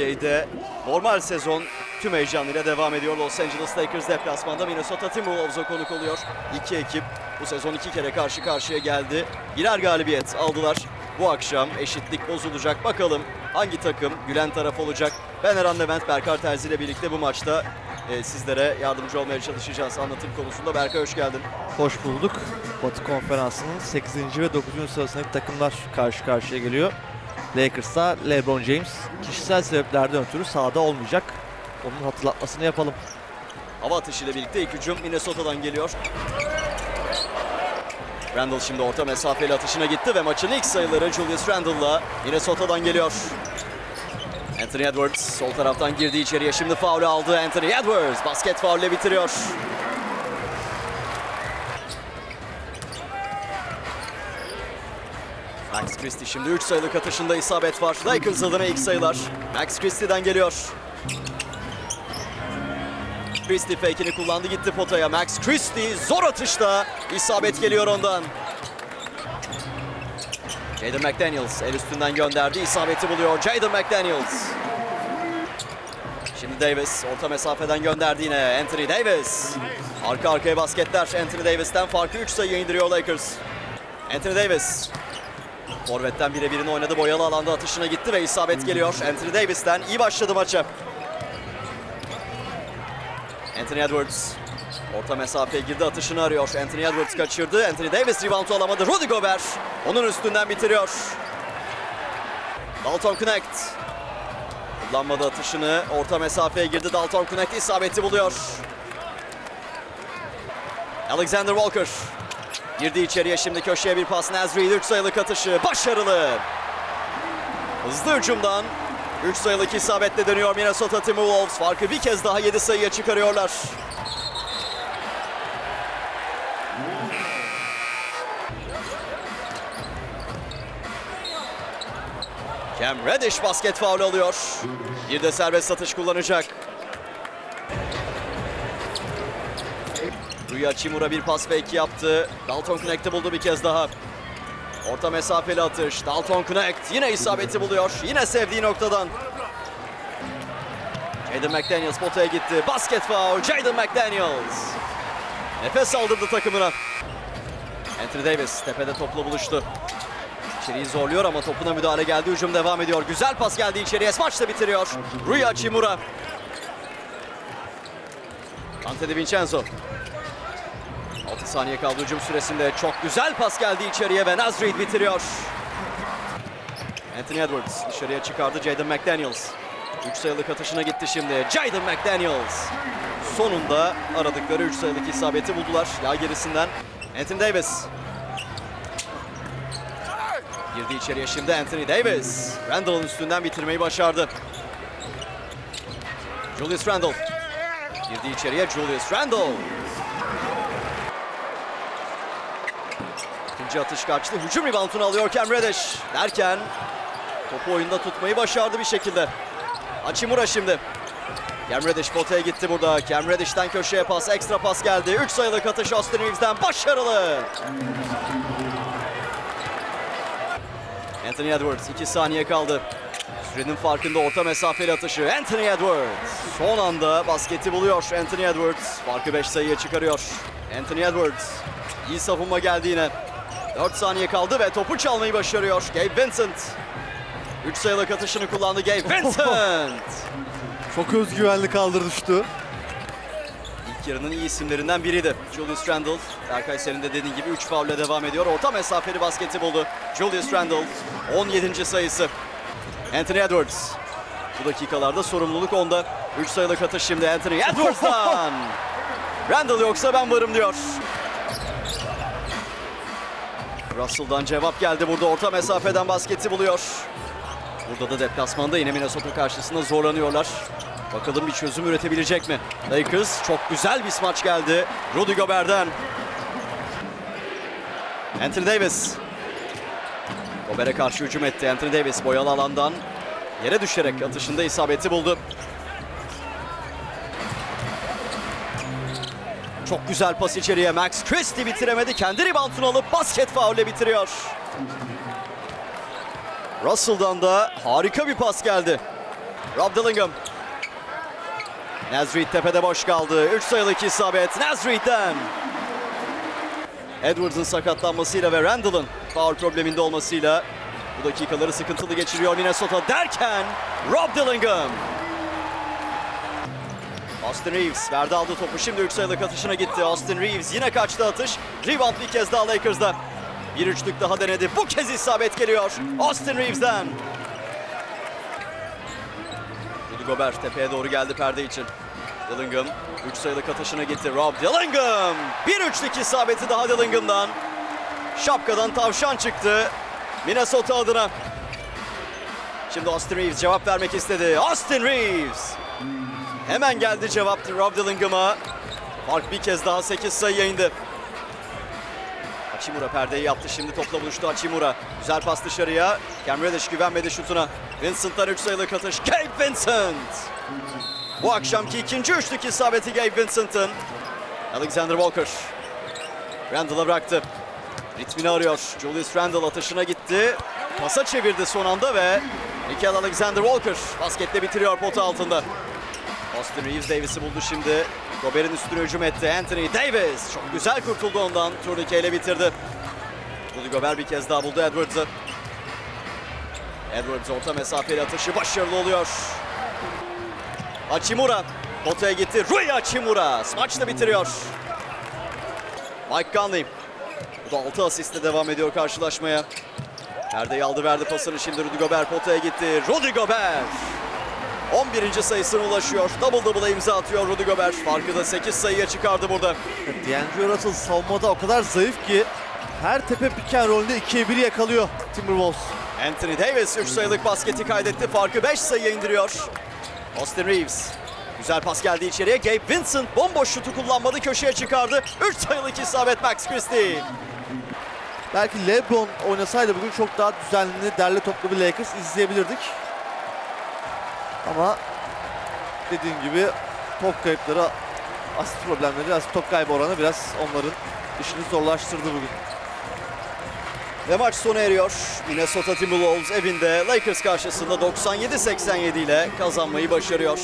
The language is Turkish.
NBA'de normal sezon tüm heyecanıyla devam ediyor. Los Angeles Lakers deplasmanda Minnesota Timberwolves'a konuk oluyor. İki ekip bu sezon iki kere karşı karşıya geldi. Birer galibiyet aldılar. Bu akşam eşitlik bozulacak. Bakalım hangi takım gülen taraf olacak? Ben Eren Levent, Berkar Terzi ile birlikte bu maçta e, sizlere yardımcı olmaya çalışacağız anlatım konusunda. Berkay hoş geldin. Hoş bulduk. Batı Konferansı'nın 8. ve 9. sırasındaki takımlar karşı karşıya geliyor. Lakers'ta LeBron James kişisel sebeplerden ötürü sahada olmayacak. Onun hatırlatmasını yapalım. Hava atışıyla birlikte ilk hücum Minnesota'dan geliyor. Randall şimdi orta mesafeli atışına gitti ve maçın ilk sayıları Julius Randall'la Minnesota'dan geliyor. Anthony Edwards sol taraftan girdi içeriye. Şimdi faulü aldı Anthony Edwards. Basket faulle bitiriyor. Max Christie şimdi 3 sayılık atışında isabet var. Lakers adına ilk sayılar. Max Christie'den geliyor. Christie fake'ini kullandı gitti potaya. Max Christie zor atışta isabet geliyor ondan. Jaden McDaniels el üstünden gönderdi. isabeti buluyor Jaden McDaniels. Şimdi Davis orta mesafeden gönderdi yine Anthony Davis. Arka arkaya basketler Anthony Davis'ten farkı 3 sayıya indiriyor Lakers. Anthony Davis. Forvet'ten birebirini oynadı. Boyalı alanda atışına gitti ve isabet geliyor. Anthony Davis'ten iyi başladı maça. Anthony Edwards orta mesafeye girdi atışını arıyor. Anthony Edwards kaçırdı. Anthony Davis reboundu alamadı. Rudy Gobert onun üstünden bitiriyor. Dalton Knecht kullanmadı atışını. Orta mesafeye girdi. Dalton Knecht isabeti buluyor. Alexander Walker girdi içeriye şimdi köşeye bir pas. Nazri 3 sayılık atışı başarılı. Hızlı hücumdan 3 sayılık isabetle dönüyor Minnesota Timberwolves. Farkı bir kez daha 7 sayıya çıkarıyorlar. Cam Reddish basket faul alıyor. Bir de serbest atış kullanacak. Rui Hachimura bir pas fake yaptı. Dalton Knecht'i buldu bir kez daha. Orta mesafeli atış. Dalton Knecht yine isabeti buluyor. Yine sevdiği noktadan. Jaden McDaniels potaya gitti. Basket foul. Jaden McDaniels. Nefes aldırdı takımına. Anthony Davis tepede topla buluştu. İçeriği zorluyor ama topuna müdahale geldi. Hücum devam ediyor. Güzel pas geldi içeriye. Maç da bitiriyor. Rui Hachimura. Ante Di Vincenzo. 6 saniye kaldı hücum süresinde. Çok güzel pas geldi içeriye ve Nazrid bitiriyor. Anthony Edwards dışarıya çıkardı Jaden McDaniels. 3 sayılık atışına gitti şimdi. Jaden McDaniels. Sonunda aradıkları 3 sayılık isabeti buldular. Yağ gerisinden. Anthony Davis. Girdi içeriye şimdi Anthony Davis. Randall'ın üstünden bitirmeyi başardı. Julius Randall. Girdi içeriye Julius Randall. İkinci atış kaçtı. Hücum reboundunu alıyor Cam Reddish. Derken topu oyunda tutmayı başardı bir şekilde. Hachimura şimdi. Cam Reddish potaya gitti burada. Cam Reddish'ten köşeye pas, ekstra pas geldi. 3 sayılık atış Austin Reeves'den başarılı. Anthony Edwards 2 saniye kaldı. Sürenin farkında orta mesafeli atışı Anthony Edwards. Son anda basketi buluyor Anthony Edwards. Farkı 5 sayıya çıkarıyor. Anthony Edwards. İyi savunma geldi yine. 4 saniye kaldı ve topu çalmayı başarıyor Gabe Vincent. 3 sayılık atışını kullandı Gabe Vincent. Çok özgüvenli kaldırdı şutu. İlk yarının iyi isimlerinden biriydi. Julius Randle, Berkay senin de dediğin gibi 3 faulle devam ediyor. Orta mesafeli basketi buldu. Julius Randle 17. sayısı. Anthony Edwards. Bu dakikalarda sorumluluk onda. 3 sayılık atış şimdi Anthony Edwards'tan. Randle yoksa ben varım diyor. Russell'dan cevap geldi burada orta mesafeden basketi buluyor. Burada da deplasmanda yine Minnesota karşısında zorlanıyorlar. Bakalım bir çözüm üretebilecek mi? Lakers çok güzel bir smaç geldi. Rudy Gobert'den. Anthony Davis. Gobert'e karşı hücum etti. Anthony Davis boyalı alandan yere düşerek atışında isabeti buldu. Çok güzel pas içeriye. Max Christie bitiremedi. Kendi reboundunu alıp basket faulle bitiriyor. Russell'dan da harika bir pas geldi. Rob Dillingham. Nazrid tepede boş kaldı. 3 sayılık isabet Nazrid'den. Edwards'ın sakatlanmasıyla ve Randall'ın foul probleminde olmasıyla bu dakikaları sıkıntılı geçiriyor Minnesota derken Rob Dillingham. Austin Reeves verdi aldı topu. Şimdi 3 sayılık atışına gitti. Austin Reeves yine kaçtı atış. Rebound bir kez daha Lakers'da. Bir üçlük daha denedi. Bu kez isabet geliyor. Austin Reeves'den. Rudy Gobert tepeye doğru geldi perde için. Dillingham 3 sayılık atışına gitti. Rob Dillingham. Bir üçlük isabeti daha Dillingham'dan. Şapkadan tavşan çıktı. Minnesota adına. Şimdi Austin Reeves cevap vermek istedi. Austin Reeves. Hemen geldi cevap Rob Dillingham'a. Fark bir kez daha 8 sayıya indi. Hachimura perdeyi yaptı. Şimdi topla buluştu Hachimura. Güzel pas dışarıya. Cam güvenmedi şutuna. Vincent'tan 3 sayılık atış. Gabe Vincent. Bu akşamki ikinci üçlük isabeti Gabe Vincent'ın. Alexander Walker. Randall'a bıraktı. Ritmini arıyor. Julius Randall atışına gitti. Pasa çevirdi son anda ve Nickel Alexander Walker basketle bitiriyor potu altında. Austin Reeves Davis'i buldu şimdi. Gobert'in üstüne hücum etti. Anthony Davis çok güzel kurtuldu ondan. Turnike ile bitirdi. Rudy Gobert bir kez daha buldu Edwards'ı. Edwards orta mesafeli atışı başarılı oluyor. Hachimura potaya gitti. Rui Hachimura maçta bitiriyor. Mike Conley. Bu da 6 asistle devam ediyor karşılaşmaya. Perdeyi aldı verdi pasını şimdi Rudy Gobert potaya gitti. Rudy Gobert. 11. sayısına ulaşıyor. Double double'a imza atıyor Rudy Gobert. Farkı da 8 sayıya çıkardı burada. D'Angelo Russell savunmada o kadar zayıf ki her tepe pick and roll'de 2'ye 1 yakalıyor Timberwolves. Anthony Davis 3 sayılık basketi kaydetti. Farkı 5 sayıya indiriyor. Austin Reeves. Güzel pas geldi içeriye. Gabe Vincent bomboş şutu kullanmadı. Köşeye çıkardı. 3 sayılık isabet Max Christie. Belki LeBron oynasaydı bugün çok daha düzenli, derli toplu bir Lakers izleyebilirdik. Ama dediğim gibi top kayıpları, asist problemleri, biraz top kaybı oranı biraz onların işini zorlaştırdı bugün. Ve maç sona eriyor. Minnesota Timberwolves evinde Lakers karşısında 97-87 ile kazanmayı başarıyor.